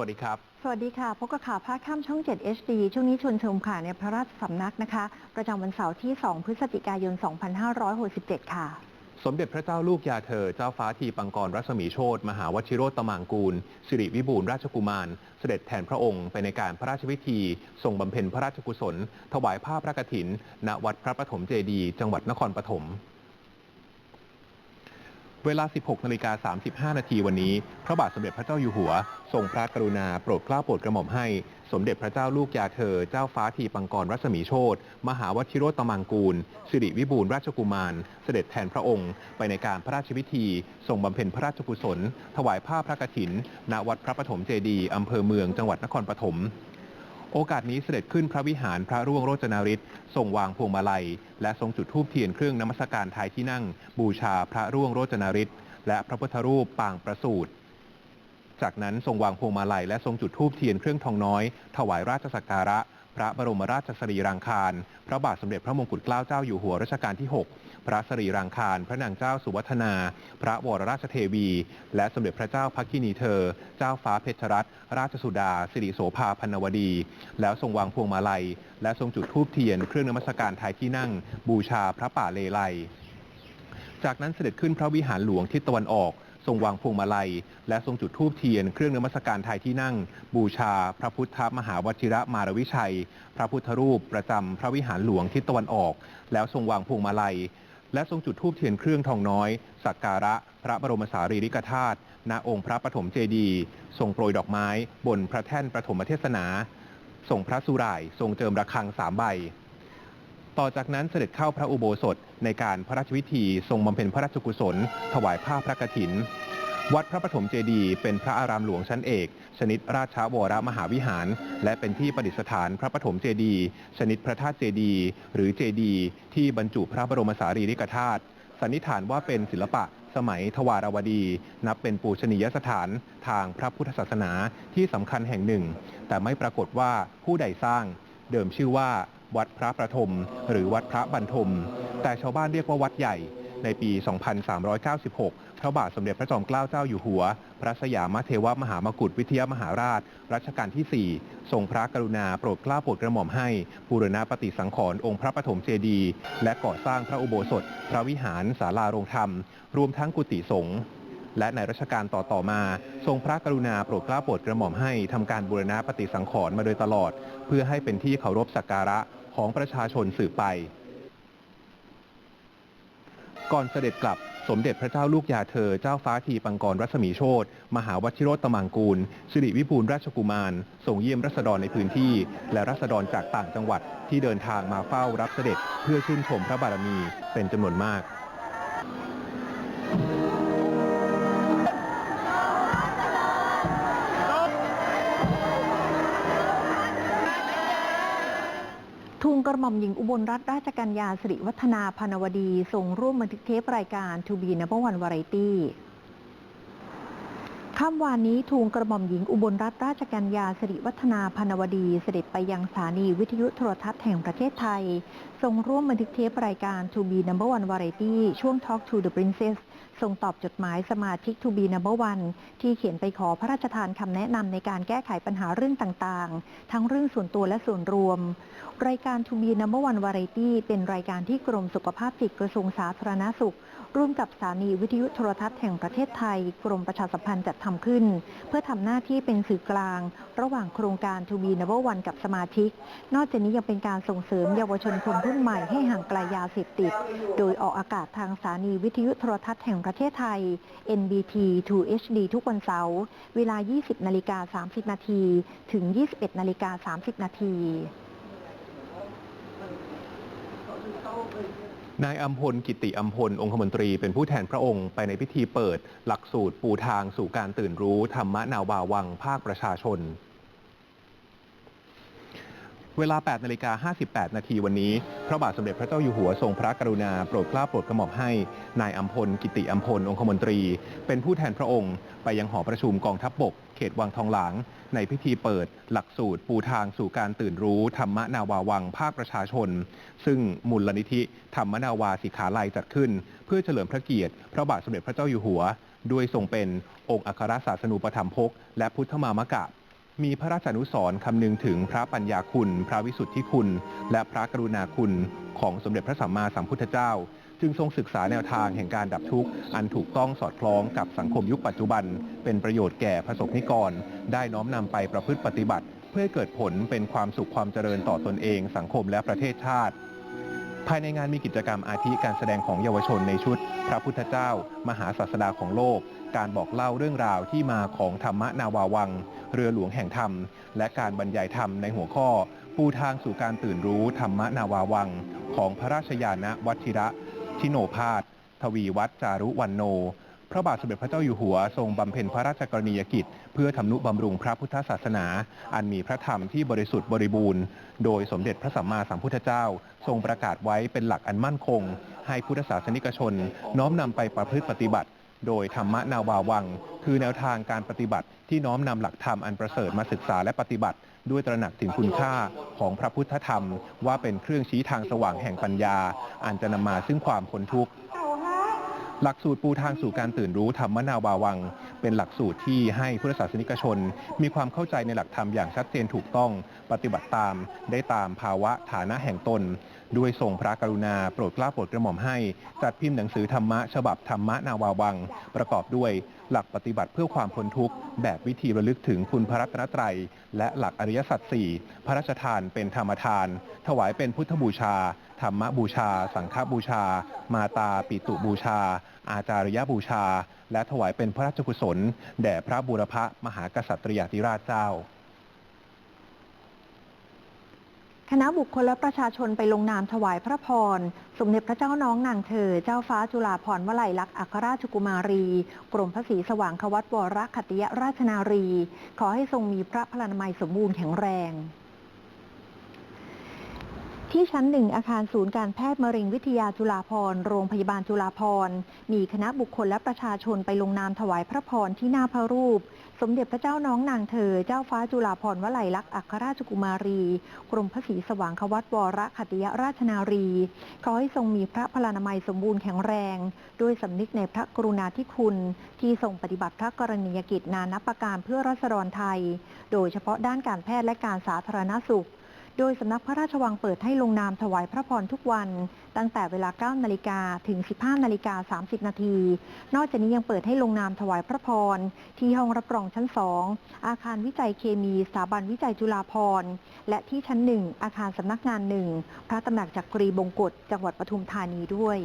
วัสดีครับ สวัสดีค่ะพบกับข่าวภาคค่ำช่อง 7 HD ช่วงนี้ชวนชมข่าวในพระราชสำนักนะคะ ประจำวันเสาร์ที่ 2 พฤศจิกายน 2567 ค่ะ สมเด็จพระเจ้าลูกยาเธอ เจ้าฟ้าทีปังกรรัศมีโชตมหาวชิโรตมางกูล สิริวิบูลย์ราชกุมาร เสด็จแทนพระองค์ไปในการพระราชพิธีทรงบำเพ็ญพระราชกุศล ถวายผ้าพระกฐิน ณวัดพระปฐมเจดีย์จังหวัดนครปฐม เวลา 16นาฬิกา35 นาทีวันนี้ พระบาทสมเด็จพระเจ้าอยู่หัว ทรงพระกรุณาโปรดเกล้าโปรดกระหม่อมให้ สมเด็จพระเจ้าลูกยาเธอ เจ้าฟ้าทีปังกรรัศมีโชตมหาวชิโรตมังกูล สิริวิบูลราชกุมาร เสด็จแทนพระองค์ ไปในการพระราชพิธี ทรงบำเพ็ญพระราชกุศล ถวายผ้าพระกฐิน ณ วัดพระปฐมเจดีย์อำเภอเมืองจังหวัดนครปฐม โอกาสนี้เสด็จขึ้นพระวิหารพระร่วงโรจนาริศทรงวางพวงมาลัย และทรงจุดธูปเทียนเครื่องนมัสการท้ายที่นั่ง บูชาพระร่วงโรจนาริศและพระพุทธรูปปางประสูติจากนั้นทรงวางพวงมาลัยและทรงจุดธูปเทียนเครื่องทองน้อย ถวายราชสักการะ พระบรมราชสรีรางคาร พระบาทสมเด็จพระมงกุฎเกล้าเจ้าอยู่หัวรัชกาลที่ 6 พระสรีรางคาร พระนางเจ้าสุวัฒนา พระวรราชเทวี และสมเด็จพระเจ้าพักคินีเธอ เจ้าฟ้าเพชรรัตนราชสุดา สิริโสภาพันวดี แล้วทรงวางพวงมาลัย และทรงจุดธูปเทียน เครื่องนมัสการท้ายที่นั่ง บูชาพระป่าเลไลจากนั้นเสด็จขึ้นพระวิหารหลวงทิศตะวันออก ทรงวางพวงมาลัย และทรงจุดธูปเทียน เครื่องนมัสการไทยที่นั่ง บูชา พระพุทธมหาวชิระมารวิชัย พระพุทธรูป ประจำพระวิหารหลวงทิศตะวันออก แล้วทรงวางพวงมาลัย และทรงจุดธูปเทียนเครื่องทองน้อย สักการะ พระบรมสารีริกธาตุณองค์พระปฐมเจดีย์ทรงโปรยดอกไม้ บนพระแท่นประถมเทศนาทรงพระสุร่าย ทรงเจิมระฆังสามใบ ต่อจากนั้นเสด็จเข้าพระอุโบสถในการพระราชพิธีทรงบำเพ็ญพระราชกุศล ถวายผ้าพระกฐิน วัดพระปฐมเจดีย์เป็นพระอารามหลวงชั้นเอก ชนิดราชวรมหาวิหาร และเป็นที่ประดิษฐานพระปฐมเจดีย์ชนิดพระธาตุเจดีย์หรือเจดีย์ที่บรรจุพระบรมสารีริกธาตุสันนิษฐานว่าเป็นศิลปะสมัยทวารวดี นับเป็นปูชนียสถานทางพระพุทธศาสนาที่สำคัญแห่งหนึ่ง แต่ไม่ปรากฏว่าผู้ใดสร้าง เดิมชื่อว่า วัดพระประทม หรือวัดพระบรรทม แต่ชาวบ้านเรียกว่าวัดใหญ่ ในปี 2396 พระบาทสมเด็จพระจอมเกล้าเจ้าอยู่หัว พระสยามเทวมหามกุฏวิทยามหาราช รัชกาลที่ 4 ทรงพระกรุณาโปรดเกล้าโปรดกระหม่อมให้บูรณะปฏิสังขรณ์องค์พระปฐมเจดีย์และก่อสร้างพระอุโบสถ พระวิหารศาลาโรงธรรม รวมทั้งกุฏิสงฆ์ และในรัชกาลต่อๆมา ทรงพระกรุณาโปรดเกล้าโปรดกระหม่อมให้ทำการบูรณะปฏิสังขรณ์มาโดยตลอด เพื่อให้เป็นที่เคารพสักการะของประชาชนสืบไป ก่อนเสด็จกลับสมเด็จพระเจ้าลูกยาเธอ เจ้าฟ้าทีปังกรรัศมีโชตมหาวชิโรตมังกูล สิริวิบูลราชกุมาร ส่งเยี่ยมรัษฎรในพื้นที่ และรัษฎรจากต่างจังหวัดที่เดินทางมาเฝ้ารับเสด็จเพื่อชื่นชมพระบารมีเป็นจำนวนมาก ทุงกระหม่อมหญิงอุบลรัตนราชกัญญาสิริวัฒนาพานวดีทรงร่วมบันทึกเทปรายการ To be number one variety ค่ำวานนี้ทูลกระหม่อมหญิงอุบลรัตนราชกัญญาสิริวัฒนาพานวดีเสด็จไปยังสถานีวิทยุโทรทัศน์แห่งประเทศไทย ทรงร่วมบันทึกเทปรายการ To be number one variety ช่วง Talk to the Princess ทรงตอบจดหมายสมาชิก To be number one ที่เขียนไปขอพระราชทานคำแนะนำในการแก้ไขปัญหาเรื่องต่างๆ ทั้งเรื่องส่วนตัวและส่วนรวม รายการ To be number one variety เป็นรายการที่กรมสุขภาพจิตกระทรวงสาธารณสุข ร่วมกับสถานีวิทยุโทรทัศน์แห่งประเทศไทย กรมประชาสัมพันธ์จัดทำขึ้น เพื่อทำหน้าที่เป็นสื่อกลาง ระหว่างโครงการ To be number one กับสมาชิก นอกจากนี้ยังเป็นการส่งเสริมเยาวชนคนรุ่นใหม่ให้ห่างไกลยาเสพติด โดยออกอากาศทางสถานีวิทยุโทรทัศน์แห่งประเทศไทย NBT 2 HD ทุกวันเสาร์ เวลา 20 นาฬิกา 30 นาที ถึง 21 นาฬิกา 30 นาทีนายอัมพลกิติอัมพล องคมนตรีเป็นผู้แทนพระองค์ไปในพิธีเปิด หลักสูตรปูทางสู่การตื่นรู้ ธรรมะนาวาวังภาคประชาชน เวลา 8 นาฬิกา 58 นาทีวันนี้ พระบาทสมเด็จพระเจ้าอยู่หัวทรงพระกรุณาโปรดเกล้าโปรดกระหม่อมให้ นายอัมพล กิติอัมพล องคมนตรี เป็นผู้แทนพระองค์ ไปยังหอประชุมกองทัพบบก เขตวังทองหลาง ในพิธีเปิด หลักสูตร ปูทางสู่การตื่นรู้ ธรรมนาวาวัง ภาคประชาชน ซึ่งมูลนิธิ ธรรมนาวาสิขาลัยจัดขึ้น เพื่อเฉลิมพระเกียรติ พระบาทสมเด็จพระเจ้าอยู่หัว ด้วยทรงเป็นองค์อัครศาสนูปธรรมภกและพุทธมามกะ มีพระราชานุสรณ์คำนึงถึงพระปัญญาคุณ พระวิสุทธิคุณ และพระกรุณาคุณของสมเด็จพระสัมมาสัมพุทธเจ้า จึงทรงศึกษาแนวทางแห่งการดับทุกข์ อันถูกต้องสอดคล้องกับสังคมยุคปัจจุบัน เป็นประโยชน์แก่ประสบนิกร ได้น้อมนำไปประพฤติปฏิบัติ เพื่อเกิดผลเป็นความสุขความเจริญต่อตนเอง สังคมและประเทศชาติ ภายในงานมีกิจกรรมอาทิการแสดงของเยาวชนในชุด พระพุทธเจ้า มหาศาสดาของโลก การบอกเล่าเรื่องราวที่มาของธรรมนาวาวัง เรือหลวงแห่งธรรม และการบรรยายธรรมในหัวข้อ ปูทางสู่การตื่นรู้ธรรมนาวาวัง ของพระราชยานะวัชิระ ชิโนพาสทวีวัฒจารุวันโน พระบาทสมเด็จพระเจ้าอยู่หัวทรงบำเพ็ญพระราชกรณียกิจ เพื่อทำนุบำรุงพระพุทธศาสนา อันมีพระธรรมที่บริสุทธิ์บริบูรณ์ โดยสมเด็จพระสัมมาสัมพุทธเจ้า ทรงประกาศไว้เป็นหลักอันมั่นคง ให้พุทธศาสนิกชน น้อมนำไปประพฤติปฏิบัติ โดยธรรมะนาวาวัง คือแนวทางการปฏิบัติที่น้อมนำหลักธรรมอันประเสริฐมาศึกษาและปฏิบัติ ด้วยตระหนักถึงคุณค่าของพระพุทธธรรม ว่าเป็นเครื่องชี้ทางสว่างแห่งปัญญา อันจะนำมาซึ่งความพ้นทุกข์ หลักสูตรปูทางสู่การตื่นรู้ธรรมนาวาวัง เป็นหลักสูตรที่ให้พุทธศาสนิกชน มีความเข้าใจในหลักธรรมอย่างชัดเจนถูกต้อง ปฏิบัติตาม ได้ตามภาวะฐานะแห่งตน ด้วยทรงพระกรุณาโปรดเกล้าโปรดกระหม่อมให้ จัดพิมพ์หนังสือธรรมะฉบับธรรมะนาวาวัง ประกอบด้วยหลักปฏิบัติเพื่อความพ้นทุกข์ แบบวิธีระลึกถึงคุณพระรัตนตรัย และหลักอริยสัจสี่พระราชทานเป็นธรรมทาน ถวายเป็นพุทธบูชา ธรรมบูชา สังฆบูชา มาตาปิตุบูชา อาจาริยบูชา และถวายเป็นพระราชกุศล แด่พระบูรพมหากษัตริยาธิราชเจ้า คณะบุคคลและประชาชนไปลงนามถวายพระพร สมเด็จพระเจ้าน้องนางเธอ เจ้าฟ้าจุฬาภรณ์วลัยลักษณ์อัครราชกุมารี กรมพระศรีสว่างควัตวรขัตติยราชนารี ขอให้ทรงมีพระพลานามัยสมบูรณ์แข็งแรง ที่ชั้นหนึ่งอาคารศูนย์การแพทย์มะเร็งวิทยาจุฬาภรณ์โรงพยาบาลจุฬาภรณ์มีคณะบุคคลและประชาชนไปลงนามถวายพระพรที่หน้าพระรูป สมเด็จพระเจ้าน้องนางเธอ เจ้าฟ้าจุฬาภรณ์วลัยลักษณ์อัครราชกุมารี กรมพระศรีสว่างควัตวรขัตติยราชนารีขอให้ทรงมีพระพลานามัยสมบูรณ์แข็งแรง ด้วยสำนึกในพระกรุณาธิคุณ ที่ทรงปฏิบัติพระกรณียกิจนานับประการเพื่อรัษฎรไทย โดยเฉพาะด้านการแพทย์และการสาธารณสุข โดยสำนักพระราชวังเปิดให้ลงนามถวายพระพรทุกวัน ตั้งแต่เวลา 9 นาฬิกาถึง 15 นาฬิกา 30 นาที นอกจากนี้ยังเปิดให้ลงนามถวายพระพร ที่ห้องรับรองชั้น 2 อาคารวิจัยเคมีสถาบันวิจัยจุฬาภรณ์และที่ชั้น 1 อาคารสำนักงานหนึ่งพระตำหนักจักรีบงกฎจังหวัดปทุมธานีด้วย